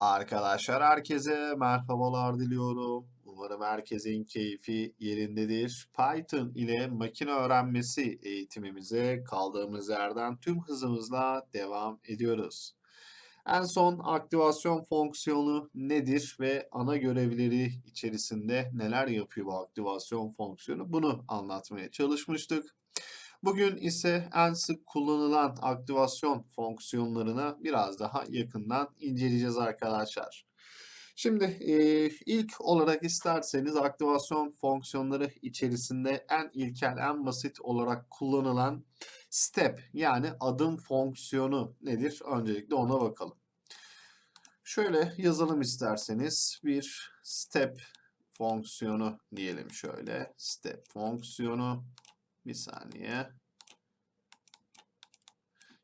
Arkadaşlar herkese merhabalar diliyorum. Umarım herkesin keyfi yerindedir. Python ile makine öğrenmesi eğitimimize kaldığımız yerden tüm hızımızla devam ediyoruz. En son aktivasyon fonksiyonu nedir ve ana görevleri içerisinde neler yapıyor bu aktivasyon fonksiyonu bunu anlatmaya çalışmıştık. Bugün ise en sık kullanılan aktivasyon fonksiyonlarına biraz daha yakından inceleyeceğiz arkadaşlar. Şimdi ilk olarak isterseniz aktivasyon fonksiyonları içerisinde en ilkel, en basit olarak kullanılan step yani adım fonksiyonu nedir? Öncelikle ona bakalım. Şöyle yazalım isterseniz bir step fonksiyonu diyelim şöyle. Step fonksiyonu bir saniye.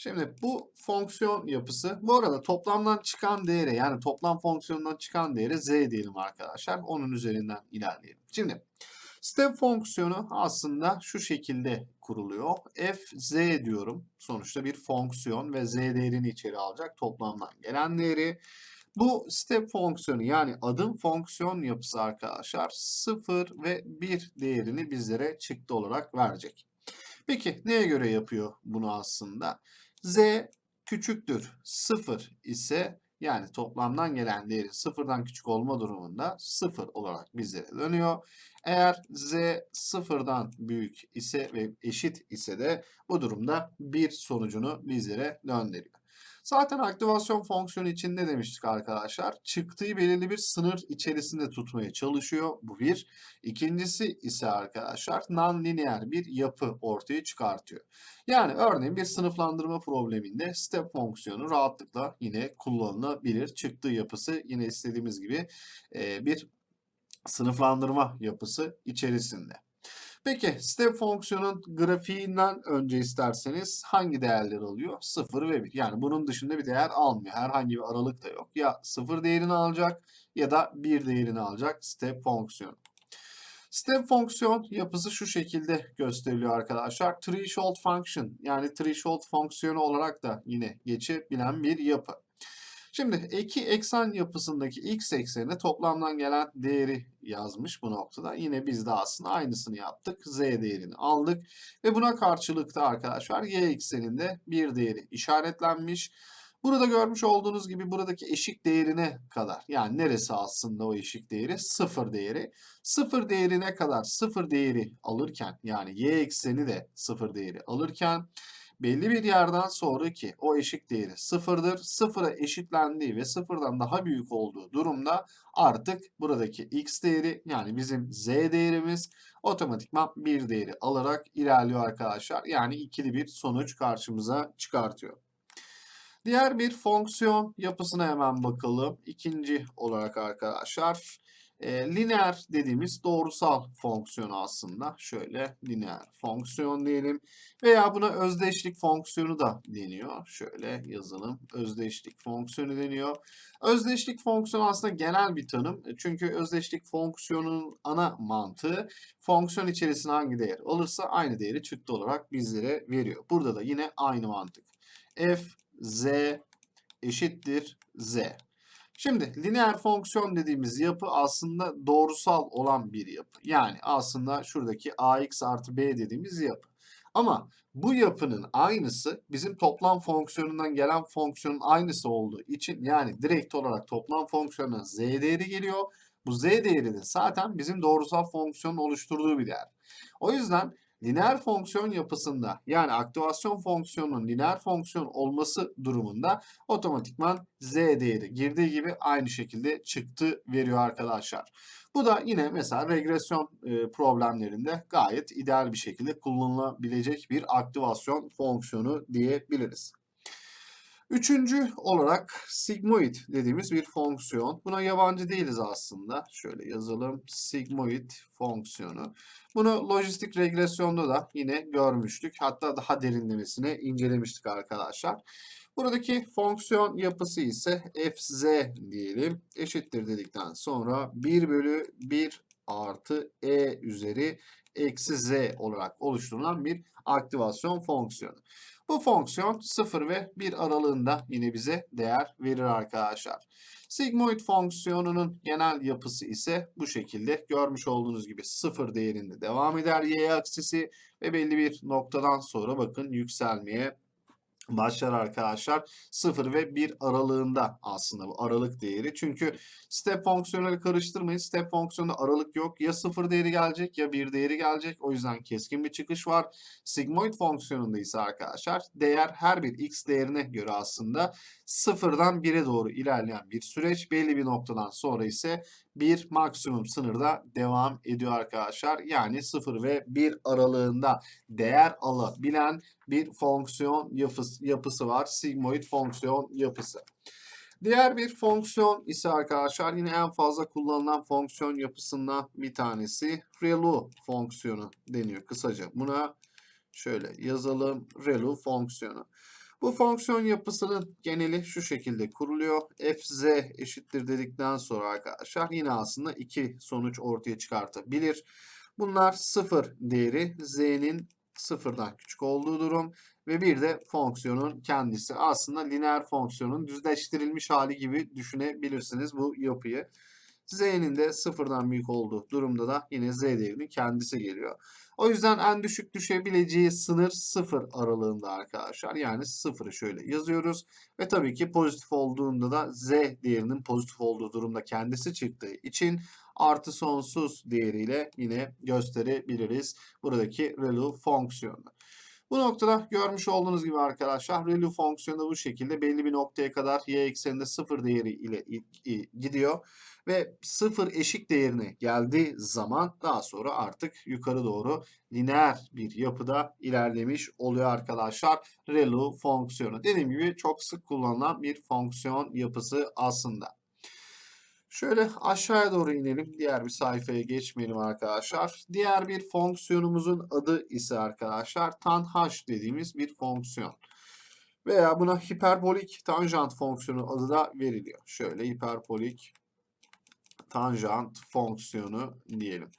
Şimdi bu fonksiyon yapısı bu arada toplamdan çıkan değeri yani toplam fonksiyondan çıkan değeri z diyelim arkadaşlar. Onun üzerinden ilerleyelim. Şimdi step fonksiyonu aslında şu şekilde kuruluyor. f z diyorum. Sonuçta bir fonksiyon ve z değerini içeri alacak toplamdan gelen değeri. Bu step fonksiyonu yani adım fonksiyon yapısı arkadaşlar 0 ve 1 değerini bizlere çıktı olarak verecek. Peki neye göre yapıyor bunu aslında? Z küçüktür 0 ise yani toplamdan gelen değeri sıfırdan küçük olma durumunda 0 olarak bizlere dönüyor. Eğer z sıfırdan büyük ise ve eşit ise de bu durumda bir sonucunu bizlere döndürüyor. Zaten aktivasyon fonksiyonu için ne demiştik arkadaşlar? Çıktığı belirli bir sınır içerisinde tutmaya çalışıyor. Bu bir. İkincisi ise arkadaşlar non-lineer bir yapı ortaya çıkartıyor. Yani örneğin bir sınıflandırma probleminde step fonksiyonu rahatlıkla yine kullanılabilir. Çıktığı yapısı yine istediğimiz gibi bir sınıflandırma yapısı içerisinde. Peki step fonksiyonun grafiğinden önce isterseniz hangi değerler alıyor? 0 ve 1. Yani bunun dışında bir değer almıyor. Herhangi bir aralık da yok. Ya 0 değerini alacak ya da 1 değerini alacak step fonksiyonu. Step fonksiyon yapısı şu şekilde gösteriliyor arkadaşlar. Threshold function yani threshold fonksiyonu olarak da yine geçebilen bir yapı. Şimdi iki eksen yapısındaki x eksenine toplamdan gelen değeri yazmış bu noktada. Yine biz de aslında aynısını yaptık. Z değerini aldık. Ve buna karşılıkta arkadaşlar y ekseninde bir değeri işaretlenmiş. Burada görmüş olduğunuz gibi buradaki eşik değerine kadar yani neresi aslında o eşik değeri? Sıfır değeri. Sıfır değerine kadar sıfır değeri alırken yani y ekseni de sıfır değeri alırken belli bir yerden sonraki o eşik değeri sıfırdır. Sıfıra eşitlendiği ve sıfırdan daha büyük olduğu durumda artık buradaki x değeri yani bizim z değerimiz otomatikman bir değeri alarak ilerliyor arkadaşlar. Yani ikili bir sonuç karşımıza çıkartıyor. Diğer bir fonksiyon yapısına hemen bakalım. İkinci olarak arkadaşlar e, lineer dediğimiz doğrusal fonksiyon aslında. Şöyle lineer fonksiyon diyelim. Veya buna özdeşlik fonksiyonu da deniyor. Şöyle yazalım. Özdeşlik fonksiyonu deniyor. Özdeşlik fonksiyonu aslında genel bir tanım. Çünkü özdeşlik fonksiyonunun ana mantığı fonksiyon içerisine hangi değer alırsa aynı değeri çıktı olarak bizlere veriyor. Burada da yine aynı mantık. f, z eşittir z. Şimdi lineer fonksiyon dediğimiz yapı aslında doğrusal olan bir yapı. Yani aslında şuradaki ax artı b dediğimiz yapı. Ama bu yapının aynısı bizim toplam fonksiyonundan gelen fonksiyonun aynısı olduğu için yani direkt olarak toplam fonksiyonuna z değeri geliyor. Bu z değeri de zaten bizim doğrusal fonksiyonun oluşturduğu bir değer. O yüzden lineer fonksiyon yapısında yani aktivasyon fonksiyonunun lineer fonksiyon olması durumunda otomatikman z değeri girdiği gibi aynı şekilde çıktı veriyor arkadaşlar. Bu da yine mesela regresyon e, problemlerinde gayet ideal bir şekilde kullanılabilecek bir aktivasyon fonksiyonu diyebiliriz. Üçüncü olarak sigmoid dediğimiz bir fonksiyon. Buna yabancı değiliz aslında. Şöyle yazalım. Sigmoid fonksiyonu. Bunu lojistik regresyonda da yine görmüştük. Hatta daha derinlemesine incelemiştik arkadaşlar. Buradaki fonksiyon yapısı ise fz diyelim. Eşittir dedikten sonra 1 bölü 1 artı e üzeri eksi z olarak oluşturulan bir aktivasyon fonksiyonu. Bu fonksiyon 0 ve 1 aralığında yine bize değer verir arkadaşlar. Sigmoid fonksiyonunun genel yapısı ise bu şekilde görmüş olduğunuz gibi 0 değerinde devam eder y aksisi ve belli bir noktadan sonra bakın yükselmeye başlar arkadaşlar. 0 ve 1 aralığında aslında bu aralık değeri. Çünkü step fonksiyonları karıştırmayın. Step fonksiyonunda aralık yok. Ya 0 değeri gelecek ya 1 değeri gelecek. O yüzden keskin bir çıkış var. Sigmoid fonksiyonunda ise arkadaşlar değer her bir x değerine göre aslında 0'dan 1'e doğru ilerleyen bir süreç. Belli bir noktadan sonra ise bir maksimum sınırda devam ediyor arkadaşlar. Yani 0 ve 1 aralığında değer alabilen bir fonksiyon yapısı, yapısı var. Sigmoid fonksiyon yapısı. Diğer bir fonksiyon ise arkadaşlar yine en fazla kullanılan fonksiyon yapısından bir tanesi ReLU fonksiyonu deniyor kısaca. Buna şöyle yazalım ReLU fonksiyonu. Bu fonksiyon yapısının geneli şu şekilde kuruluyor. fz eşittir dedikten sonra arkadaşlar yine aslında iki sonuç ortaya çıkartabilir. Bunlar sıfır değeri z'nin sıfırdan küçük olduğu durum ve bir de fonksiyonun kendisi. Aslında lineer fonksiyonun düzleştirilmiş hali gibi düşünebilirsiniz bu yapıyı. Z'nin de sıfırdan büyük olduğu durumda da yine Z değerinin kendisi geliyor. O yüzden en düşük düşebileceği sınır sıfır aralığında arkadaşlar. Yani sıfırı şöyle yazıyoruz. Ve tabii ki pozitif olduğunda da Z değerinin pozitif olduğu durumda kendisi çıktığı için artı sonsuz değeriyle yine gösterebiliriz buradaki ReLU fonksiyonu. Bu noktada görmüş olduğunuz gibi arkadaşlar ReLU fonksiyonu bu şekilde belli bir noktaya kadar y ekseninde sıfır değeri ile gidiyor. Ve sıfır eşik değerine geldiği zaman daha sonra artık yukarı doğru lineer bir yapıda ilerlemiş oluyor arkadaşlar. ReLU fonksiyonu. Dediğim gibi çok sık kullanılan bir fonksiyon yapısı aslında. Şöyle aşağıya doğru inelim. Diğer bir sayfaya geçmeyelim arkadaşlar. Diğer bir fonksiyonumuzun adı ise arkadaşlar tan h dediğimiz bir fonksiyon. Veya buna hiperbolik tanjant fonksiyonu adı da veriliyor. Şöyle hiperbolik tanjant fonksiyonu diyelim.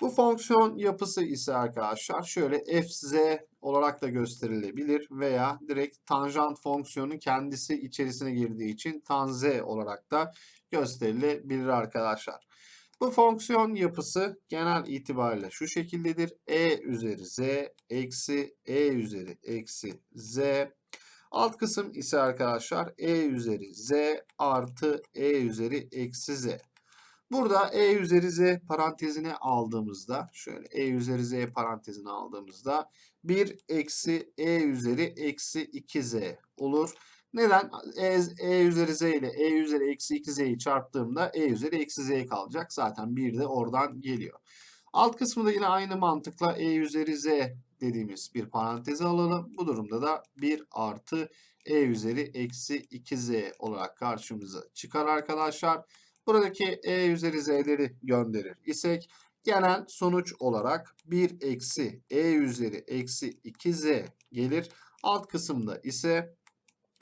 Bu fonksiyon yapısı ise arkadaşlar şöyle fz olarak da gösterilebilir veya direkt tanjant fonksiyonun kendisi içerisine girdiği için tan z olarak da gösterilebilir arkadaşlar. Bu fonksiyon yapısı genel itibariyle şu şekildedir. e üzeri z eksi e üzeri eksi z. Alt kısım ise arkadaşlar e üzeri z artı e üzeri eksi z. Burada e üzeri z parantezine aldığımızda şöyle e üzeri z parantezine aldığımızda 1 eksi e üzeri eksi 2z olur. Neden? E, e üzeri z ile e üzeri eksi 2z'yi çarptığımda e üzeri eksi z kalacak. Zaten bir de oradan geliyor. Alt kısmı da yine aynı mantıkla e üzeri z dediğimiz bir paranteze alalım. Bu durumda da 1 artı e üzeri eksi 2z olarak karşımıza çıkar arkadaşlar. Buradaki e üzeri z'leri gönderir isek genel sonuç olarak 1 eksi e üzeri eksi 2z gelir. Alt kısımda ise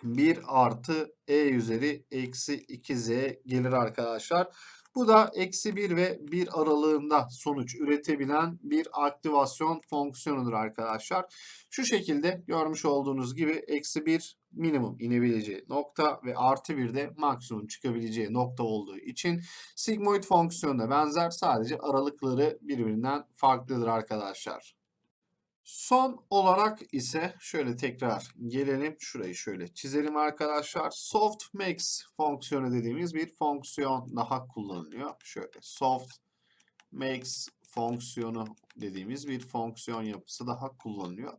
1 artı e üzeri eksi 2z gelir arkadaşlar. Bu da eksi 1 ve 1 aralığında sonuç üretebilen bir aktivasyon fonksiyonudur arkadaşlar. Şu şekilde görmüş olduğunuz gibi eksi 1 minimum inebileceği nokta ve artı 1 de maksimum çıkabileceği nokta olduğu için sigmoid fonksiyonuna benzer sadece aralıkları birbirinden farklıdır arkadaşlar. Son olarak ise şöyle tekrar gelelim. Şurayı şöyle çizelim arkadaşlar. Softmax fonksiyonu dediğimiz bir fonksiyon daha kullanılıyor. Şöyle softmax fonksiyonu dediğimiz bir fonksiyon yapısı daha kullanılıyor.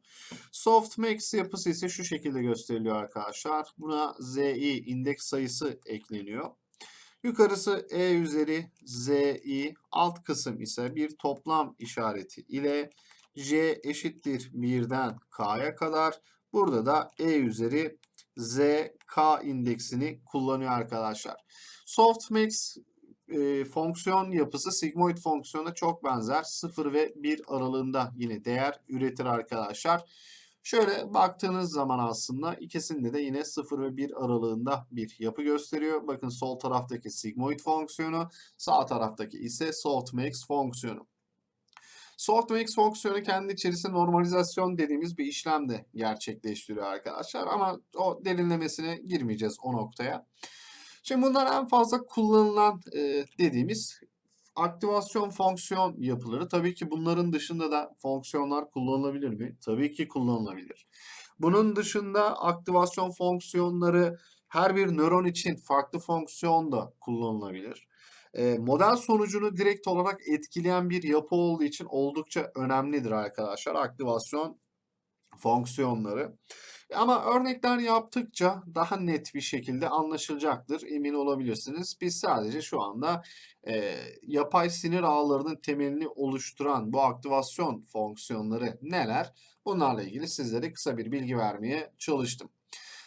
Softmax yapısı ise şu şekilde gösteriliyor arkadaşlar. Buna zi indeks sayısı ekleniyor. Yukarısı e üzeri zi alt kısım ise bir toplam işareti ile j eşittir 1'den k'ya kadar. Burada da e üzeri z k indeksini kullanıyor arkadaşlar. Softmax e, fonksiyon yapısı sigmoid fonksiyona çok benzer. 0 ve 1 aralığında yine değer üretir arkadaşlar. Şöyle baktığınız zaman aslında ikisinde de yine 0 ve 1 aralığında bir yapı gösteriyor. Bakın sol taraftaki sigmoid fonksiyonu, sağ taraftaki ise softmax fonksiyonu. Softmax fonksiyonu kendi içerisinde normalizasyon dediğimiz bir işlem de gerçekleştiriyor arkadaşlar. Ama o derinlemesine girmeyeceğiz o noktaya. Şimdi bunlar en fazla kullanılan e, dediğimiz aktivasyon fonksiyon yapıları. Tabii ki bunların dışında da fonksiyonlar kullanılabilir mi? Tabii ki kullanılabilir. Bunun dışında aktivasyon fonksiyonları her bir nöron için farklı fonksiyon da kullanılabilir. E, model sonucunu direkt olarak etkileyen bir yapı olduğu için oldukça önemlidir arkadaşlar aktivasyon fonksiyonları. Ama örnekler yaptıkça daha net bir şekilde anlaşılacaktır. Emin olabilirsiniz. Biz sadece şu anda e, yapay sinir ağlarının temelini oluşturan bu aktivasyon fonksiyonları neler? Bunlarla ilgili sizlere kısa bir bilgi vermeye çalıştım.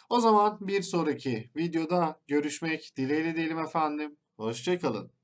O zaman bir sonraki videoda görüşmek dileğiyle diyelim efendim. Hoşçakalın.